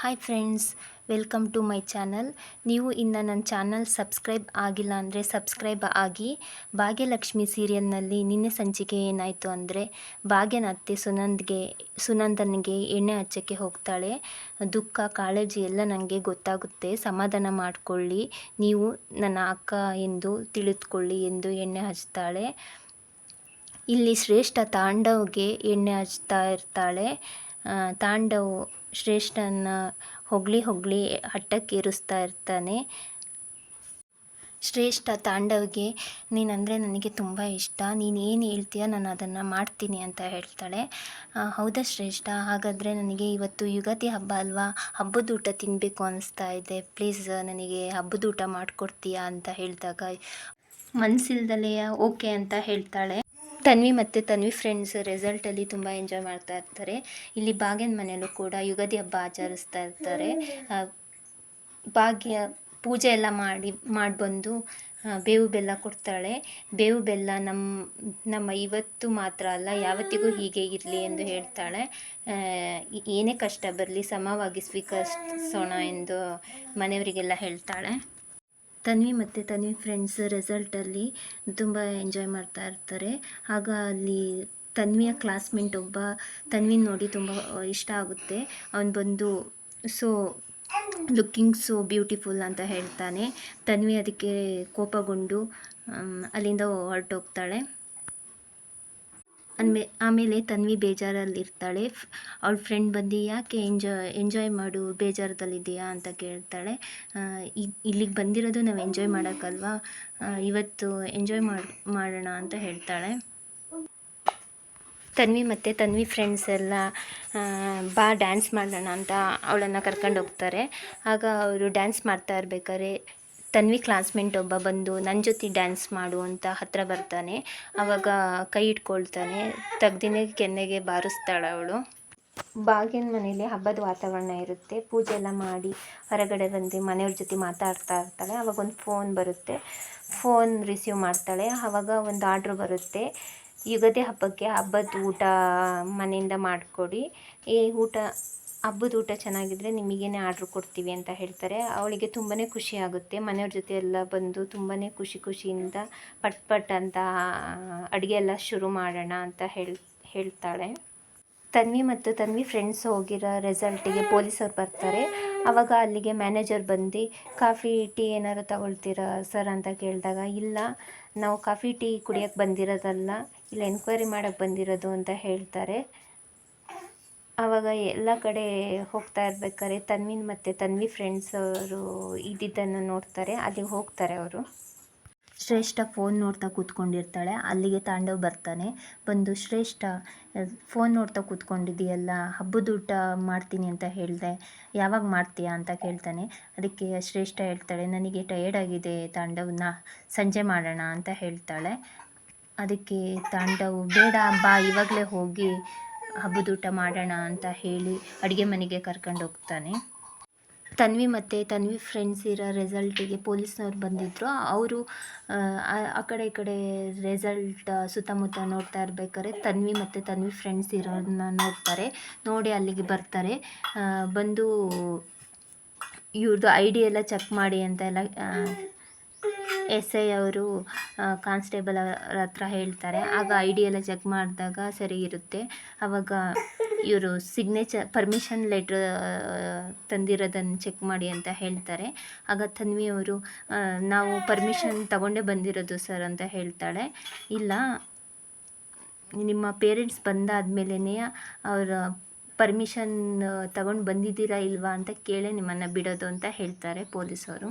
Hi friends welcome to my channel ನೀವು ಇನ್ನು ನನ್ನ ಚಾನಲ್ ಸಬ್ಸ್ಕ್ರೈಬ್ ಆಗಿಲ್ಲ ಅಂದರೆ ಸಬ್ಸ್ಕ್ರೈಬ್ ಆಗಿ ಭಾಗ್ಯಲಕ್ಷ್ಮಿ ಸೀರಿಯಲ್ನಲ್ಲಿ ನಿನ್ನೆ ಸಂಚಿಕೆ ಏನಾಯಿತು ಅಂದರೆ ಭಾಗ್ಯನ ಅತ್ತೆ ಸುನಂದ್ಗೆ, ಸುನಂದನಿಗೆ ಎಣ್ಣೆ ಹಚ್ಚಕ್ಕೆ ಹೋಗ್ತಾಳೆ. ದುಃಖ, ಕಾಳಜಿ ಎಲ್ಲ ನನಗೆ ಗೊತ್ತಾಗುತ್ತೆ. ಸಮಾಧಾನ ಮಾಡಿಕೊಳ್ಳಿ. ನೀವು ನನ್ನ ಅಕ್ಕ ಎಂದು ತಿಳಿದುಕೊಳ್ಳಿ ಎಂದು ಎಣ್ಣೆ ಹಚ್ತಾಳೆ. ಇಲ್ಲಿ ಶ್ರೇಷ್ಠ ತಾಂಡವ್ಗೆ ಎಣ್ಣೆ ಹಚ್ತಾ ಇರ್ತಾಳೆ. ತಾಂಡವ್ ಶ್ರೇಷ್ಠನ ಹೊಗಳಿ ಹೊಗಳಿ ಹಟ್ಟಕ್ಕೇರಿಸ್ತಾ ಇರ್ತಾನೆ. ಶ್ರೇಷ್ಠ ತಾಂಡವ್ಗೆ, ನೀನಂದರೆ ನನಗೆ ತುಂಬ ಇಷ್ಟ. ನೀನು ಏನು ಹೇಳ್ತೀಯ? ನಾನು ಅದನ್ನು ಮಾಡ್ತೀನಿ ಅಂತ ಹೇಳ್ತಾಳೆ. ಹೌದಾ ಶ್ರೇಷ್ಠ? ಹಾಗಾದರೆ ನನಗೆ ಇವತ್ತು ಯುಗಾದಿ ಹಬ್ಬ ಅಲ್ವಾ? ಹಬ್ಬದ ಊಟ ತಿನ್ನಬೇಕು ಅನಿಸ್ತಾ ಇದೆ. ಪ್ಲೀಸ್, ನನಗೆ ಹಬ್ಬದ ಊಟ ಮಾಡಿಕೊಡ್ತೀಯಾ ಅಂತ ಹೇಳಿದಾಗ ಮನಸ್ಸಿಲ್ದಲೇ ಓಕೆ ಅಂತ ಹೇಳ್ತಾಳೆ. ತನ್ವಿ ಮತ್ತು ತನ್ವಿ ಫ್ರೆಂಡ್ಸ್ ರೆಸಲ್ಟಲ್ಲಿ ತುಂಬ ಎಂಜಾಯ್ ಮಾಡ್ತಾ ಇರ್ತಾರೆ. ಇಲ್ಲಿ ಭಾಗ್ಯನ ಮನೆಯಲ್ಲೂ ಕೂಡ ಯುಗಾದಿ ಹಬ್ಬ ಆಚರಿಸ್ತಾ ಇರ್ತಾರೆ. ಭಾಗ್ಯ ಪೂಜೆ ಎಲ್ಲ ಮಾಡಿ, ಮಾಡಿಬಂದು ಬೇವು ಬೆಲ್ಲ ಕೊಡ್ತಾಳೆ. ಬೇವು ಬೆಲ್ಲ ನಮ್ಮ ನಮ್ಮ ಇವತ್ತು ಮಾತ್ರ ಅಲ್ಲ, ಯಾವತ್ತಿಗೂ ಹೀಗೆ ಇರಲಿ ಎಂದು ಹೇಳ್ತಾಳೆ. ಏನೇ ಕಷ್ಟ ಬರಲಿ, ಸಮವಾಗಿ ಸ್ವೀಕರಿಸೋಣ ಎಂದು ಮನೆಯವರಿಗೆಲ್ಲ ಹೇಳ್ತಾಳೆ. ತನ್ವಿ ಮತ್ತು ತನ್ವಿ ಫ್ರೆಂಡ್ಸ್ ರೆಸಲ್ಟಲ್ಲಿ ತುಂಬ ಎಂಜಾಯ್ ಮಾಡ್ತಾ ಇರ್ತಾರೆ. ಆಗ ಅಲ್ಲಿ ತನ್ವಿಯ ಕ್ಲಾಸ್ಮೇಟ್ ಒಬ್ಬ ತನ್ವಿನ ನೋಡಿ ತುಂಬ ಇಷ್ಟ ಆಗುತ್ತೆ. ಅವನು ಬಂದು ಸೊ ಲುಕ್ಕಿಂಗ್ ಸೋ ಬ್ಯೂಟಿಫುಲ್ ಅಂತ ಹೇಳ್ತಾನೆ. ತನ್ವಿ ಅದಕ್ಕೆ ಕೋಪಗೊಂಡು ಅಲ್ಲಿಂದ ಹೊರಟೋಗ್ತಾಳೆ. ಅಂದ್ಮೇ ಆಮೇಲೆ ತನ್ವಿ ಬೇಜಾರಲ್ಲಿರ್ತಾಳೆ. ಅವಳ ಫ್ರೆಂಡ್ ಬಂದು, ಯಾಕೆ ಎಂಜಾಯ್ ಎಂಜಾಯ್ ಮಾಡು ಬೇಜಾರದಲ್ಲಿದೆಯಾ ಅಂತ ಕೇಳ್ತಾಳೆ. ಇಲ್ಲಿಗೆ ಬಂದಿರೋದು ನಾವು ಎಂಜಾಯ್ ಮಾಡೋಕ್ಕಲ್ವಾ? ಇವತ್ತು ಎಂಜಾಯ್ ಮಾಡಿ, ಮಾಡೋಣ ಅಂತ ಹೇಳ್ತಾಳೆ. ತನ್ವಿ ಮತ್ತು ತನ್ವಿ ಫ್ರೆಂಡ್ಸ್ ಎಲ್ಲ ಬಾ ಡ್ಯಾನ್ಸ್ ಮಾಡೋಣ ಅಂತ ಅವಳನ್ನು ಕರ್ಕೊಂಡು ಹೋಗ್ತಾರೆ. ಆಗ ಅವರು ಡ್ಯಾನ್ಸ್ ಮಾಡ್ತಾ ಇರ್ಬೇಕಾದ್ರೆ ತನ್ವಿ ಕ್ಲಾಸ್ಮೇಟ್ ಒಬ್ಬ ಬಂದು ನನ್ನ ಜೊತೆ ಡ್ಯಾನ್ಸ್ ಮಾಡು ಅಂತ ಹತ್ರ ಬರ್ತಾನೆ. ಆವಾಗ ಕೈ ಇಟ್ಕೊಳ್ತಾನೆ. ತೆಗ್ದಿನೇ ಕೆನ್ನೆಗೆ ಬಾರಿಸ್ತಾಳೆ ಅವಳು. ಬಾಗಿನ ಮನೇಲಿ ಹಬ್ಬದ ವಾತಾವರಣ ಇರುತ್ತೆ. ಪೂಜೆ ಎಲ್ಲ ಮಾಡಿ ಹೊರಗಡೆ ಬಂದು ಮನೆಯವ್ರ ಜೊತೆ ಮಾತಾಡ್ತಾ ಇರ್ತಾಳೆ. ಆವಾಗ ಒಂದು ಫೋನ್ ಬರುತ್ತೆ. ಫೋನ್ ರಿಸೀವ್ ಮಾಡ್ತಾಳೆ. ಆವಾಗ ಒಂದು ಆರ್ಡ್ರ್ ಬರುತ್ತೆ. ಯುಗಾದಿ ಹಬ್ಬಕ್ಕೆ ಹಬ್ಬದ ಊಟ ಮನೆಯಿಂದ ಮಾಡಿಕೊಡಿ. ಈ ಊಟ, ಹಬ್ಬದ ಊಟ ಚೆನ್ನಾಗಿದ್ದರೆ ನಿಮಗೇನೆ ಆರ್ಡ್ರ್ ಕೊಡ್ತೀವಿ ಅಂತ ಹೇಳ್ತಾರೆ. ಅವಳಿಗೆ ತುಂಬಾ ಖುಷಿ ಆಗುತ್ತೆ. ಮನೆಯವ್ರ ಜೊತೆ ಎಲ್ಲ ಬಂದು ತುಂಬಾ ಖುಷಿ ಖುಷಿಯಿಂದ ಪಟ್ ಪಟ್ ಅಂತ ಅಡುಗೆ ಎಲ್ಲ ಶುರು ಮಾಡೋಣ ಅಂತ ಹೇಳ್, ಹೇಳ್ತಾಳೆ. ತನ್ವಿ ಮತ್ತು ತನ್ವಿ ಫ್ರೆಂಡ್ಸ್ ಹೋಗಿರೋ ರೆಸಲ್ಟಿಗೆ ಪೊಲೀಸರು ಬರ್ತಾರೆ. ಆವಾಗ ಅಲ್ಲಿಗೆ ಮ್ಯಾನೇಜರ್ ಬಂದು, ಕಾಫಿ, ಟೀ ಏನಾರು ತಗೊಳ್ತೀರಾ ಸರ್? ಅಂತ ಕೇಳಿದಾಗ, ಇಲ್ಲ, ನಾವು ಕಾಫಿ, ಟೀ ಕುಡಿಯೋಕ್ಕೆ ಬಂದಿರೋದಲ್ಲ. ಇಲ್ಲ ಎನ್ಕ್ವೈರಿ ಮಾಡೋಕ್ಕೆ ಬಂದಿರೋದು ಅಂತ ಹೇಳ್ತಾರೆ. ಆವಾಗ ಎಲ್ಲ ಕಡೆ ಹೋಗ್ತಾ ಇರ್ಬೇಕಾದ್ರೆ ತನ್ವಿನ್ ಮತ್ತು ತನ್ವಿ ಫ್ರೆಂಡ್ಸ್ ಅವರು ಇದ್ದಿದ್ದನ್ನು ನೋಡ್ತಾರೆ, ಅಲ್ಲಿಗೆ ಹೋಗ್ತಾರೆ ಅವರು. ಶ್ರೇಷ್ಠ ಫೋನ್ ನೋಡ್ತಾ ಕೂತ್ಕೊಂಡಿರ್ತಾಳೆ, ಅಲ್ಲಿಗೆ ತಾಂಡವ್ ಬರ್ತಾನೆ. ಬಂದು, ಶ್ರೇಷ್ಠ ಫೋನ್ ನೋಡ್ತಾ ಕೂತ್ಕೊಂಡಿದ್ದೀಯಲ್ಲ ಹಬ್ಬದೂಟ ಮಾಡ್ತೀನಿ ಅಂತ ಹೇಳಿದೆ, ಯಾವಾಗ ಮಾಡ್ತೀಯಾ ಅಂತ ಕೇಳ್ತಾನೆ. ಅದಕ್ಕೆ ಶ್ರೇಷ್ಠ ಹೇಳ್ತಾಳೆ, ನನಗೆ ಟಯರ್ಡ್ ಆಗಿದೆ ತಾಂಡವ್ನ, ಸಂಜೆ ಮಾಡೋಣ ಅಂತ ಹೇಳ್ತಾಳೆ. ಅದಕ್ಕೆ ತಾಂಡವು, ಬೇಡ ಬಾ, ಇವಾಗಲೇ ಹೋಗಿ ಹಬ್ಬದೂಟ ಮಾಡೋಣ ಅಂತ ಹೇಳಿ ಅಡುಗೆ ಮನೆಗೆ ಕರ್ಕೊಂಡು ಹೋಗ್ತಾನೆ. ತನ್ವಿ ಮತ್ತು ತನ್ವಿ ಫ್ರೆಂಡ್ಸ್ ಇರೋ ರೆಸಲ್ಟಿಗೆ ಪೊಲೀಸ್ನವ್ರು ಬಂದಿದ್ದರು ಅವರು, ಆ ಕಡೆ ಈ ಕಡೆ ರೆಸಲ್ಟ್ ಸುತ್ತಮುತ್ತ ನೋಡ್ತಾ ಇರ್ಬೇಕಾದ್ರೆ ತನ್ವಿ ಮತ್ತು ತನ್ವಿ ಫ್ರೆಂಡ್ಸ್ ಇರೋದನ್ನ ನೋಡ್ತಾರೆ. ನೋಡಿ ಅಲ್ಲಿಗೆ ಬರ್ತಾರೆ. ಬಂದು ಇವ್ರದ್ದು ಐ ಡಿ ಎಲ್ಲ ಚೆಕ್ ಮಾಡಿ ಅಂತ ಎಲ್ಲ ಎಸ್ ಐ ಅವರು ಕಾನ್ಸ್ಟೇಬಲ್ ಅವ್ರ ಹತ್ರ ಹೇಳ್ತಾರೆ. ಆಗ ಐ ಡಿ ಎಲ್ಲ ಚೆಕ್ ಮಾಡಿದಾಗ ಸರಿ ಇರುತ್ತೆ. ಆವಾಗ ಇವರು ಸಿಗ್ನೇಚರ್ ಪರ್ಮಿಷನ್ ಲೆಟ್ರ್ ತಂದಿರೋದನ್ನು ಚೆಕ್ ಮಾಡಿ ಅಂತ ಹೇಳ್ತಾರೆ. ಆಗ ತನ್ವಿ ಅವರು ನಾವು ಪರ್ಮಿಷನ್ ತಗೊಂಡೇ ಬಂದಿರೋದು ಸರ್ ಅಂತ ಹೇಳ್ತಾಳೆ. ಇಲ್ಲ, ನಿಮ್ಮ ಪೇರೆಂಟ್ಸ್ ಬಂದಾದ್ಮೇಲೆ ಅವರ ಪರ್ಮಿಷನ್ ತಗೊಂಡು ಬಂದಿದ್ದೀರಾ ಇಲ್ವಾ ಅಂತ ಕೇಳೇ ನಿಮ್ಮನ್ನು ಬಿಡೋದು ಅಂತ ಹೇಳ್ತಾರೆ ಪೊಲೀಸವರು.